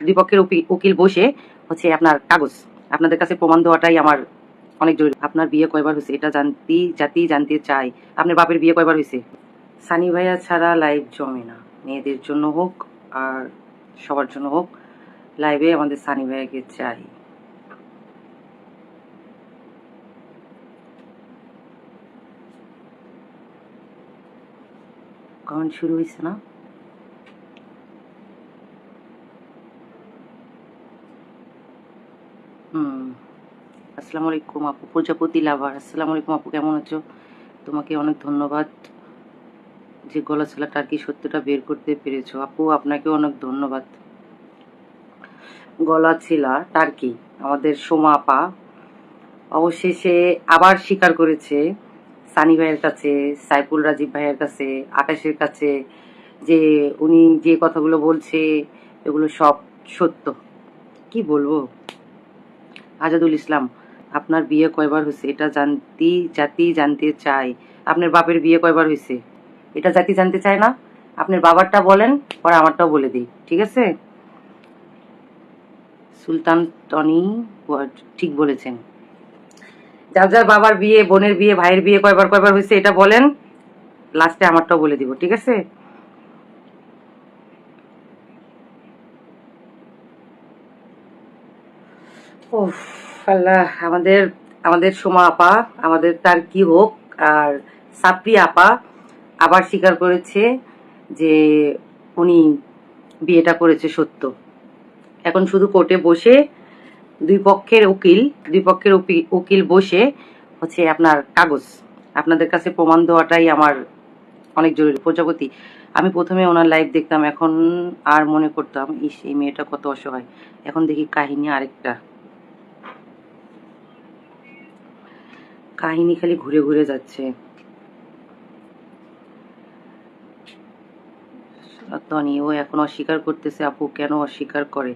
দুই পক্ষের উকিল বসে হচ্ছে আপনার কাগজ। আপনাদের কাছে প্রমাণ দেওয়াটাই আমার অনেক জরুরি। আপনার বিয়ে কয়বার হয়েছে এটা জানতে জাতি জানতে চাই আপনার বাপের বিয়ে কয়বার হয়েছে? সানি ভাইয়া ছাড়া লাইভ জমে না। মেয়েদের জন্য হোক আর সবার জন্য হোক লাইভে আমাদের সানি ভাইয়াকে চাই। কখন শুরু হয়েছে না? আসসালামু আলাইকুম আপু, প্রজাপতি লাভার। আসসালামু আলাইকুম আপু, কেমন আছো? তোমাকে অনেক ধন্যবাদ। যে গলা ছেলাটা আর কি সত্যটা বের করতে পেরেছ। আপু, আপনাকে অনেক ধন্যবাদ। গলা ছিলা টার্কি, আমাদের সোমা আপা, অবশেষে আবার স্বীকার করেছে সানি ভাইয়ের কাছে, সাইফুল রাজীব ভাইয়ের কাছে, আকাশের কাছে, যে উনি যে কথাগুলো বলছে, এগুলো সব সত্য। কি বলব? আজাদুল ইসলাম আপনার বিয়ে কয়বার হয়েছে? এটা জানতে জাতি জানতে চাই আপনার বাপের বিয়ে কয়বার হয়েছে? এটা জাতি জানতে চায় না। আপনার বাবারটা বলেন পরে আমারটাও বলে দিই ঠিক আছে? সুলতান টনি ঠিক বলেছেন। যার যার বাবার বিয়ে বোনের বিয়ে ভাইয়ের বিয়ে কয়বার কয়বার হয়েছে এটা বলেন লাস্টে আমারটাও বলে দিব ঠিক আছে? উফ, আল্লাহ, আমাদের আমাদের সোমা আপা, আমাদের তার কি হোক, আর সাপ্রি আপা আবার স্বীকার করেছে যে উনি বিয়েটা করেছে সত্য। এখন শুধু কোর্টে বসে দুই পক্ষের উকিল, দুই পক্ষের উকিল বসে হচ্ছে আপনার কাগজ। আপনাদের কাছে প্রমাণ দেওয়াটাই আমার অনেক জরুরি প্রজাপতি। আমি প্রথমে ওনার লাইভ দেখতাম, এখন আর মনে করতাম, ইস, এই মেয়েটা কত অসহায়। এখন দেখি কাহিনী আরেকটা। কাহিনী খালি ঘুরে ঘুরে যাচ্ছে। ও এখন অস্বীকার করতেছে, আপু কেন অস্বীকার করে?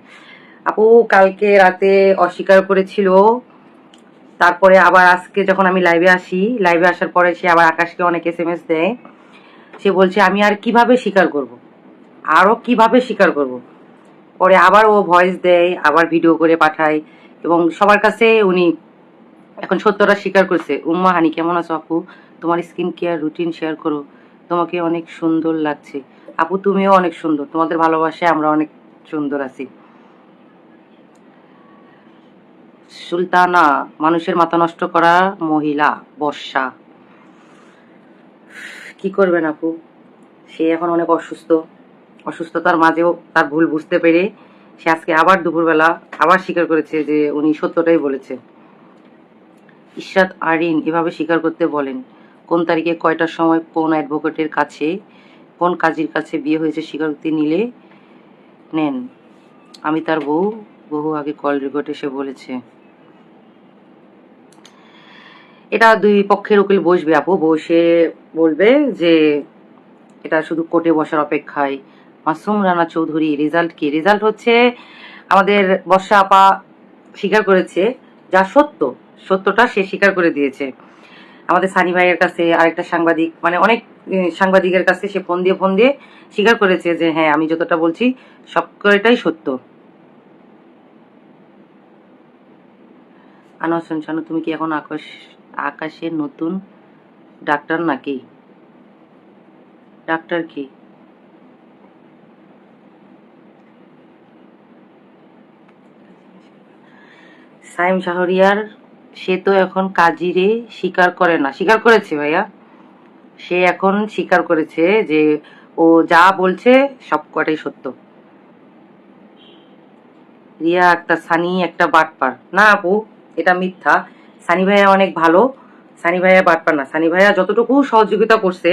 আপু, কালকে রাতে অস্বীকার করেছিল। তারপরে আবার আজকে যখন আমি লাইভে আসি লাইভে আসার পরে সে আবার আকাশকে অনেক এস এম এস দেয়। সে বলছে, আমি আর কীভাবে স্বীকার করব? আরও কীভাবে স্বীকার করব? পরে আবার ও ভয়েস দেয়, আবার ভিডিও করে পাঠায় এবং সবার কাছে উনি এখন সত্যটা স্বীকার করছে, উম্মা হানি, কেমন আছো আপু? তোমার স্কিন কেয়ার রুটিন শেয়ার করো। তোমাকে অনেক সুন্দর লাগছে। আপু, তুমিও অনেক সুন্দর। তোমাদের ভালোবাসায় আমরা অনেক সুন্দর আছি। সুলতানা, মানুষের মাথা নষ্ট করা মহিলা, বর্ষা। কি করবেন আপু? সে এখন অনেক অসুস্থ। অসুস্থতার মাঝেও তার ভুল বুঝতে পেরে সে আজকে আবার দুপুরবেলা আবার স্বীকার করেছে যে উনি সত্যটাই বলেছে। ইশরাত আরিন এভাবে স্বীকার করতে বলেন, কোন তারিখে কয়টার সময় কোন অ্যাডভোকেটের কাছে, কোন কাজীর কাছে বিয়ে হয়েছে স্বীকারোক্তি নিলে নেন। আমি তার বউ বহু আগে কল রেকর্ড এসে বলেছে। এটা দুই পক্ষের উকিল বসবে আপু, বসে বলবে যে এটা শুধু কোর্টে বসার অপেক্ষায়। মাসুম রানা চৌধুরী, রেজাল্ট কি? রেজাল্ট হচ্ছে, আমাদের বর্ষা আপা স্বীকার করেছে যা সত্য, সত্যটা সে স্বীকার করে দিয়েছে। আমাদের সানি ভাইয়ের কাছে আরেকটা সাংবাদিক মানে অনেক সাংবাদিকের কাছে সে ফোন দিয়ে ফোন দিয়ে স্বীকার করেছে যে হ্যাঁ আমি যতটা বলছি, সবকটাই সত্য। আনোয়ার শানু, তুমি কি এখন আকাশ আকাশের নতুন ডাক্তার নাকি? ডাক্তার কি? সাইম শাহরিয়ার, সে তো এখন কাজিরে স্বীকার করে না। স্বীকার করেছে ভাইয়া। সে এখন স্বীকার করেছে যে ও যা বলছে সব কটাই সত্য। রিয়া একটা সানি একটা বাটপার। না আপু, এটা মিথ্যা। সানি ভাইয়া অনেক ভালো। সানি ভাইয়া বাটপার না। সানি ভাইয়া যতটুকু সহযোগিতা করছে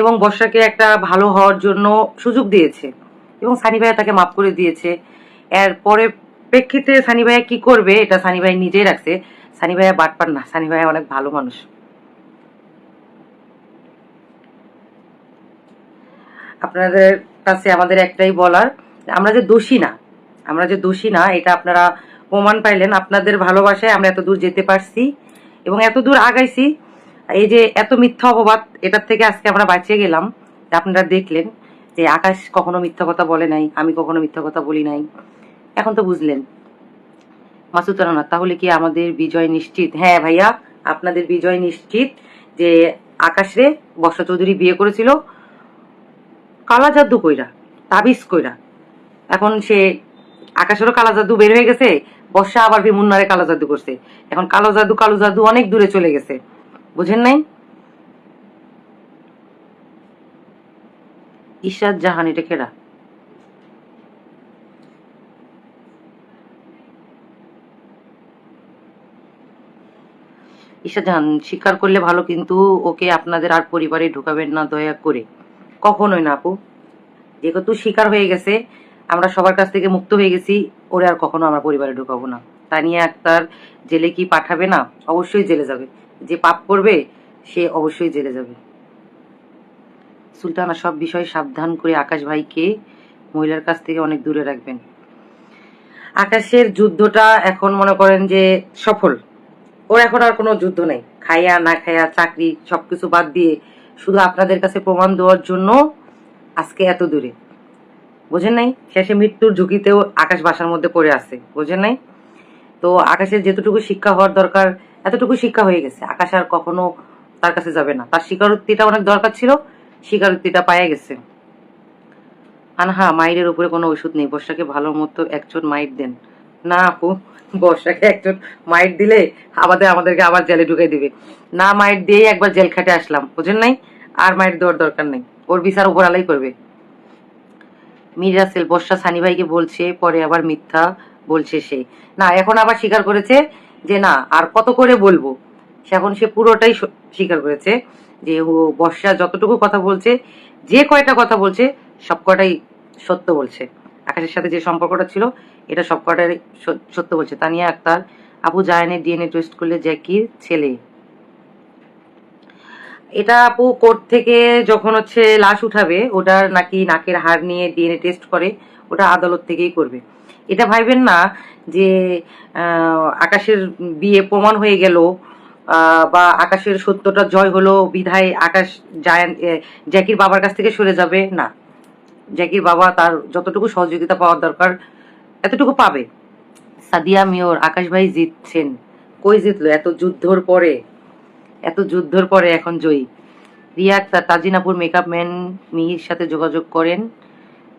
এবং বর্ষাকে একটা ভালো হওয়ার জন্য সুযোগ দিয়েছে এবং সানি ভাইয়া তাকে মাফ করে দিয়েছে। এরপরে প্রেক্ষিতে সানি ভাইয়া কি করবে, এটা সানি ভাই নিজেই রাখছে। সানি ভাইয়া বাটপার না, সানি ভাইয়া অনেক ভালো মানুষ। আপনাদের কাছে আমাদের একটাই বলার, আমরা যে দোষী না, আমরা যে দোষী না, এটা আপনারা প্রমাণ পাইলেন। আপনাদের ভালোবাসায় আমরা এত দূর যেতে পারছি এবং এত দূর আগাইছি। এই যে এত মিথ্যা অপবাদ, এটার থেকে আজকে আমরা বাঁচিয়ে গেলাম। আপনারা দেখলেন যে আকাশ কখনো মিথ্যা কথা বলে নাই, আমি কখনো মিথ্যা কথা বলি নাই। এখন তো বুঝলেন। মাসুদ রানা, তাহলে কি আমাদের বিজয় নিশ্চিত? হ্যাঁ ভাইয়া, আপনাদের বিজয় নিশ্চিত যে আকাশ রে বর্ষা চৌধুরী বিয়ে করেছিল। কালা জাদু কইরা, তাবিজ কইরা। এখন সে আকাশেরও কালা জাদু বের হয়ে গেছে, বর্ষা আবার মুন্নারে কালো জাদু করছে। এখন কালো জাদু কালো জাদু অনেক দূরে চলে গেছে। বুঝেন নাই? ইশরাত জাহান, এটা কেডা? ঈশা জান স্বীকার করলে ভালো, কিন্তু ওকে আপনাদের আর পরিবারে ঢুকাবেন না, দয়া করে। কখনোই না, আপু। যেহেতু স্বীকার হয়ে গেছে, আমরা সবার কাছ থেকে মুক্ত হয়ে গেছি, ওরে আর কখনো আমরা পরিবারে ঢুকাবো না। তা তানিয়া আক্তার জেলে কি পাঠাবে না? অবশ্যই জেলে যাবে। যে পাপ করবে, সে অবশ্যই জেলে যাবে। সুলতানা, সব বিষয়ে সাবধান করে আকাশ ভাইকে মহিলার কাছ থেকে অনেক দূরে রাখবেন। আকাশের যুদ্ধটা এখন মনে করেন যে সফল। ওর এখন আর কোনো যুদ্ধ নেই। খাইয়া, না খাইয়া, চাকরি, সবকিছু বাদ দিয়ে শুধু আপনাদের কাছে প্রমাণ দেওয়ার জন্য আজকে এত দূরে। বোঝেন নাই? শেষে মৃত্যুর ঝুঁকিতেও আকাশ বাসার মধ্যে পড়ে আছে। বোঝেন নাই? তো আকাশের যেতটুকু শিক্ষা হওয়ার দরকার, এতটুকু শিক্ষা হয়ে গেছে। আকাশ আর কখনো তার কাছে যাবে না। তার স্বীকারোক্তিটা অনেক দরকার ছিল, স্বীকারোক্তিটা পায়ে গেছে। আনহা, মাইরের উপরে কোনো ওষুধ নেই। বর্ষাকে ভালো মতো একজন মাইট দেন। না আপু, বর্ষাকে একজন মাইট দিলে আমাদের, আমাদেরকে আবার জেলে ঢুকাই দিবে। না মাইট দিয়েই একবার জেল খাটে আসলাম, বুঝেন নাই? আর মাইট দেওয়ার দরকার নেই। ওর বিচার উপরালাই করবে। মীর রাসেল, বর্ষা সানি ভাইকে বলছে, পরে আবার মিথ্যা বলছে সে। না, এখন আবার স্বীকার করেছে যে না, আর কত করে বলব? সে এখন সে পুরোটাই স্বীকার করেছে যে ও বর্ষা যতটুকু কথা বলছে, যে কয়টা কথা বলছে সব কটাই সত্য বলছে। আকাশের সাথে যে সম্পর্কটা ছিল এটা সব কটাই সত্য বলছে। তানিয়া আক্তার আবু জায়ানের ডিএনএ টেস্ট করলে জ্যাকির ছেলে। এটা আপু কোর্ট থেকে যখন হচ্ছে লাশ উঠাবে, ওটার নাকি নাকের হাড় নিয়ে ডিএনএ টেস্ট করে, ওটা আদালত থেকেই করবে। এটা ভাইবেন না যে আকাশের বিয়ে প্রমাণ হয়ে গেল বা আকাশের সত্যটা জয় হলো, বিধায় আকাশ জায়ান জ্যাকির বাবার কাছ থেকে সরে যাবে? না। জ্যাকির বাবা তার যতটুকু সহযোগিতা পাওয়ার দরকার এতটুকু পাবে? সাদিয়া মিওর আকাশ ভাই জিতছেন কই জিতলো? এত যুদ্ধর পরে। এত যুদ্ধর পরে এখন জয়ী। রিয়া আক্তার তাজিনাপুর মেকআপ ম্যান মিহির সাথে যোগাযোগ করেন।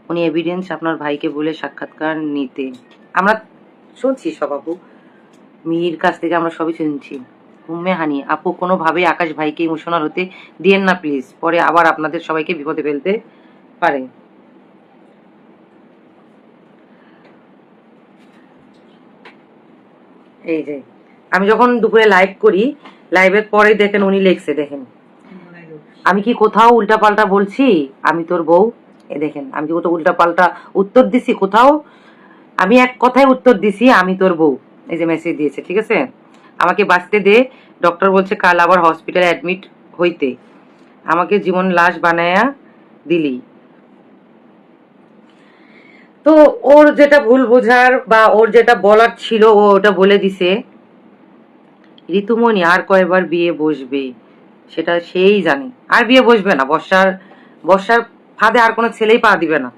উনি এভিডেন্স আপনার ভাইকে বলে সাক্ষাৎকার নিতে। আমরা শুনছি সব আপু। মিহির কাছ থেকে আমরা সবই শুনছি। উম্মে হানি, আপু, কোনোভাবেই আকাশ ভাইকে ইমোশনাল হতে দিয়েন না প্লিজ পরে আবার আপনাদের সবাইকে বিপদে ফেলতে পারে। এই যে, আমি যখন দুপুরে লাইভ করি লাইভের পরে দেখেন উনি লেখছে, দেখেন। আমি কি কোথাও উল্টাপাল্টা বলছি? আমি তোর বউ। এ দেখেন, আমি কি কোথাও উল্টাপাল্টা উত্তর দিছি? কোথাও? আমি এক কথায় উত্তর দিছি, আমি তোর বউ। এই যে মেসেজ দিয়েছে, ঠিক আছে? আমাকে বাঁচতে দে। ডক্টর বলছে, কাল আবার হসপিটালে অ্যাডমিট হইতে। আমাকে জীবন লাশ বানায়া দিলি। তো ওর যেটা ভুল বোঝার বা ওর যেটা বলার ছিল, ও ওটা বলে দিছে। ঋতুমণি আর কয়বার বিয়ে বসবে, সেটা সেই জানে। আর বিয়ে বসবে না, বর্ষার বর্ষার ফাঁদে আর কোনো ছেলেই পা দিবে না।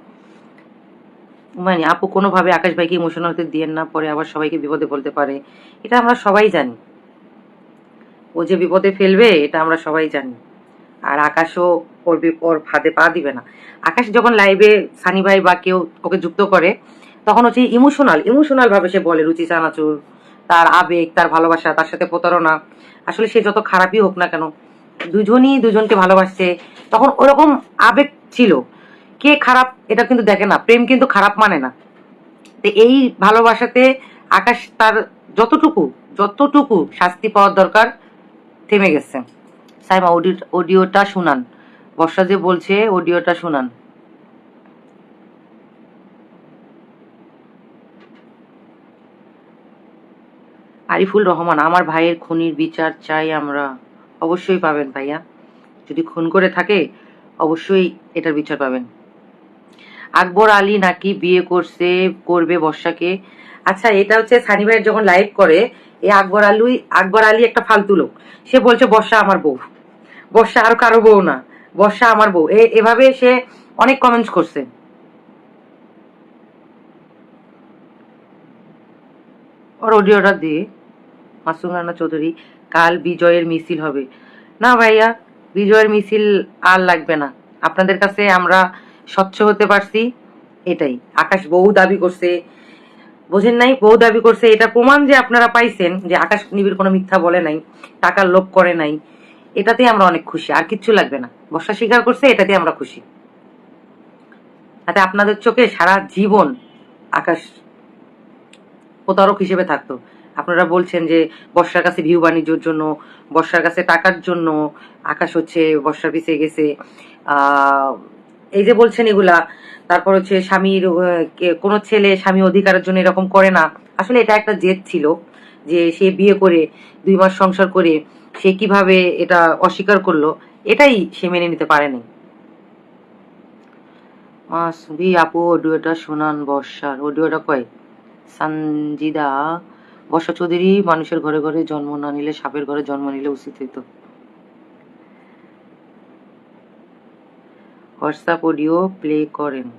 মানে আপু কোনোভাবে আকাশ ভাইকে ইমোশনাল হতে দিয়েন না, পরে আবার সবাইকে বিপদে বলতে পারে। এটা আমরা সবাই জানি। ও যে বিপদে ফেলবে, এটা আমরা সবাই জানি। আর আকাশও ওর বি- ওর ফাঁদে পা দিবে না। আকাশ যখন লাইভে সানি ভাই বা কেউ ওকে যুক্ত করে, তখন হচ্ছে ইমোশনাল ইমোশনাল ভাবে সে বলে রুচি চানাচুর, তার আবেগ, তার ভালোবাসা, তার সাথে প্রতারণা। আসলে সে যত খারাপই হোক না কেন, দুজনই দুজনকে ভালোবাসছে। তখন ওরকম আবেগ ছিল। কে খারাপ এটা কিন্তু দেখে না, প্রেম কিন্তু খারাপ মানে না। তো এই ভালোবাসাতে আকাশ তার যতটুকু যতটুকু শাস্তি পাওয়ার দরকার থেমে গেছে। সাইমা অডিও অডিওটা শুনান। বর্ষা যে বলছে অডিওটা শুনান। আরিফুল রহমান, আমার ভাইয়ের খুনির বিচার চাই আমরা। অবশ্যই পাবেন ভাইয়া। যদি খুন করে থাকে, অবশ্যই এটার বিচার পাবেন। আকবর আলী নাকি বিয়ে করছে, করবে বর্ষাকে? আচ্ছা এটা হচ্ছে সানি ভাইয়ের যখন লাইভ করে, এই আকবর আলুই, আকবর আলী একটা ফালতু লোক। সে বলছে, বর্ষা আমার বউ। বর্ষা আর কারও বউ না। বর্ষা আমার বউ। এভাবে সে অনেক কমেন্টস করছে। ওর অডিওটা দিয়ে মাসুম রানা চৌধুরী, কাল বিজয়ের মিছিল হবে। না ভাইয়া, বিজয়ের মিছিল আর লাগবে না। আপনাদের কাছে আমরা স্বচ্ছ হতে পারছি, এটাই। আকাশ বহু দাবি করছে। বোঝেন নাই, বহু দাবি করছে। এটা প্রমাণ যে আপনারা পাইছেন যে আকাশ নিবিড় কোনো মিথ্যা বলে নাই টাকার লোভ করে নাই। এটাতে আমরা অনেক খুশি, আর কিচ্ছু লাগবে না। বর্ষা স্বীকার করছে এটাতে আমরা খুশি। তাতে আপনাদের চোখে সারা জীবন আকাশ প্রতারক হিসেবে থাকতো। আপনারা বলছেন যে বর্ষার কাছে ভিউ বাণিজ্যর জন্য, বর্ষার কাছে টাকার জন্য আকাশ হচ্ছে বর্ষার পিছিয়ে গেছে। এই যে বলছেন এগুলা, তারপর হচ্ছে স্বামীর কোনো ছেলে স্বামী অধিকারের জন্য এরকম করে না। আসলে এটা একটা জেদ ছিল যে সে বিয়ে করে, দুই মাস সংসার করে সে কীভাবে এটা অস্বীকার করল, এটাই সে মেনে নিতে পারেনি। মাসবি আপু, অডিওটা শোনান বর্ষার। অডিওটা কয়? সানজিদা, বর্ষা চৌধুরী মানুষের ঘরে ঘরে জন্ম না নিলে, সাপের ঘরে জন্ম নিলে উচিত হইতো। হোয়াটসঅ্যাপ অডিও প্লে করেন।